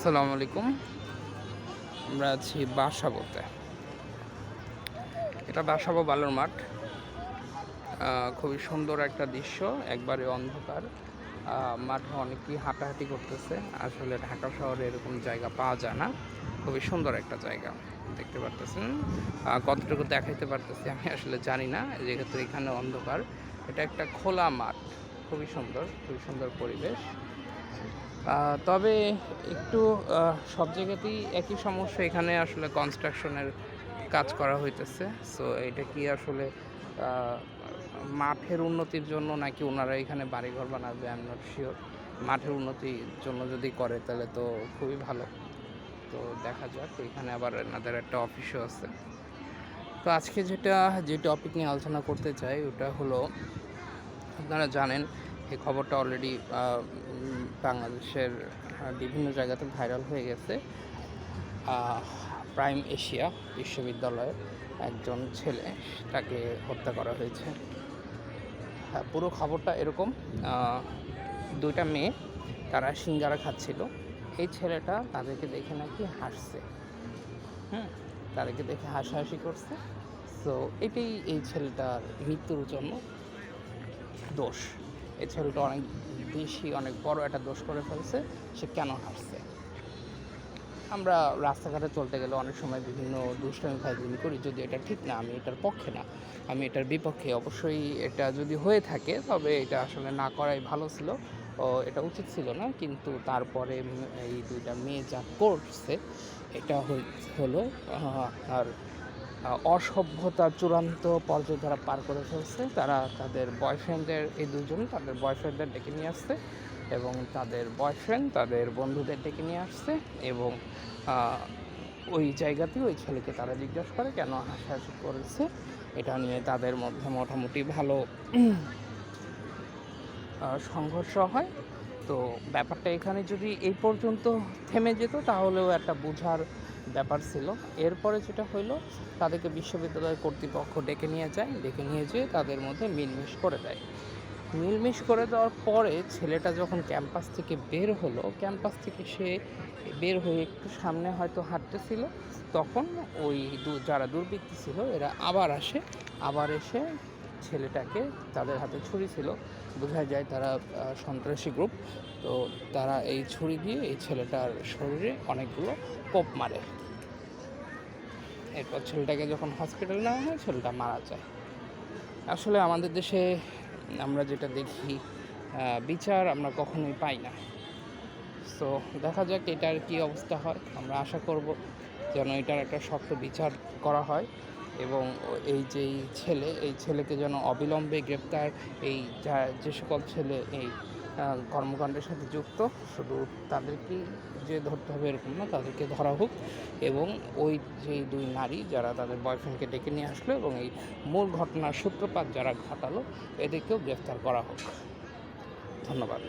আসসালামু আলাইকুম। আমরা আছি বাসাবোতে। এটা বাসাবো বালুর মাঠ। খুবই সুন্দর একটা দৃশ্য, একবারে অন্ধকার। মাঠে অনেকেই হাঁটাহাঁটি করতেছে। আসলে ঢাকা শহরে এরকম জায়গা পাওয়া যায় না। খুবই সুন্দর একটা জায়গা, দেখতে পারতেছেন। কতটুকু দেখাইতে পারতেছি আমি আসলে জানি না, যেহেতু এখানে অন্ধকার। এটা একটা খোলা মাঠ, খুবই সুন্দর খুবই সুন্দর পরিবেশ। তবে একটু সব জায়গাতেই একই সমস্যা এখানে আসলে কনস্ট্রাকশনের কাজ করা হইতেছে। সো এটা কি আসলে মাঠের উন্নতির জন্য নাকি ওনারা এখানে বাড়িঘর বানাবে? আই এম নট শিওর মাঠের উন্নতির জন্য যদি করে, তাহলে তো খুবই ভালো। তো দেখা যাক, এখানে আবার এনাদের একটা অফিসও আছে। তো আজকে যেটা, যে টপিক নিয়ে আলোচনা করতে চাই, ওটা হলো, আপনারা জানেন এই খবরটা অলরেডি বাংলাদেশের বিভিন্ন জায়গাতে ভাইরাল হয়ে গেছে। প্রাইম এশিয়া বিশ্ববিদ্যালয়ের একজন ছেলে তাকে হত্যা করা হয়েছে। হ্যাঁ পুরো খবরটা এরকম। দুইটা মেয়ে, তারা সিঙ্গারা খাচ্ছিল। এই ছেলেটা তাদেরকে দেখে নাকি হাসছে। হুম, তাদেরকে দেখে হাসাহাসি করছে। সো এটাই এই ছেলেটার মৃত্যুর জন্য দোষ। এই ছেলেটা অনেক বেশি, অনেক বড় একটা দোষ করে ফেলছে, সে কেন হাসছে আমরা রাস্তাঘাটে চলতে গেলে অনেক সময় বিভিন্ন দুষ্টামি ফাইজলামি করি, যদি এটা ঠিক না, আমি এটার পক্ষে না। আমি এটার বিপক্ষে অবশ্যই এটা যদি হয়ে থাকে, তবে এটা আসলে না করাই ভালো ছিল। ও, এটা উচিত ছিল না, কিন্তু তারপরে এই দুইটা মেয়ে যা করছে, এটা হলো আর অসভ্যতার চূড়ান্ত পর্যায়ে তারা পার করে ফেলছে, তারা তাদের বয়ফ্রেন্ডদের এই দুজন তাদের বয়ফ্রেন্ডদের ডেকে নিয়ে আসছে এবং তাদের বয়ফ্রেন্ড তাদের বন্ধুদের ডেকে নিয়ে আসছে এবং ওই জায়গাতে ওই ছেলেকে তারা জিজ্ঞাসা করে, কেন হাসাহাসি করেছে? এটা নিয়ে তাদের মধ্যে মোটামুটি ভালো সংঘর্ষ হয়। তো ব্যাপারটা এখানে যদি এই পর্যন্ত থেমে যেত, তাহলেও একটা বোঝার ব্যাপার ছিল। এরপরে যেটা হইল, তাদেরকে বিশ্ববিদ্যালয় কর্তৃপক্ষ ডেকে নিয়ে যায়। ডেকে নিয়ে যেয়ে তাদের মধ্যে মিলমিশ করে দেয়। মিলমিশ করে দেওয়ার পরে ছেলেটা যখন ক্যাম্পাস থেকে বের হলো, ক্যাম্পাস থেকে সে বের হয়ে একটু সামনে হয়তো হাঁটতেছিল। তখন ওই যারা দুর্বৃত্তি ছিল, এরা আবার আসে। আবার এসে ছেলেটাকে তাদের হাতে ছুরি ছিল। বোঝা যায় তারা সন্ত্রাসী গ্রুপ তো তারা এই ছুরি দিয়ে এই ছেলেটার শরীরে অনেকগুলো কোপ মারে। এরপর ছেলেটাকে যখন হসপিটালে নেওয়া হয়, ছেলেটা মারা যায়। আসলে আমাদের দেশে আমরা যেটা দেখি বিচার আমরা কখনোই পাই না। তো দেখা যাক এটার কি অবস্থা হয়। আমরা আশা করব যেন এটার একটা শক্ত বিচার করা হয়। এবং এই যে ছেলে, এই ছেলেকে যেন অবিলম্বে গ্রেপ্তার এই যা, যে সকল ছেলে এই কর্মকাণ্ডের সাথে যুক্ত, শুধু তাদেরকেই যে ধরতে হবে এরকম না, তাদেরকে ধরা হোক এবং ওই যে দুই নারী যারা তাদের বয়ফ্রেন্ডকে ডেকে নিয়ে আসলো এবং এই মূল ঘটনার সূত্রপাত যারা ঘটালো, এদেরকেও গ্রেফতার করা হোক। ধন্যবাদ।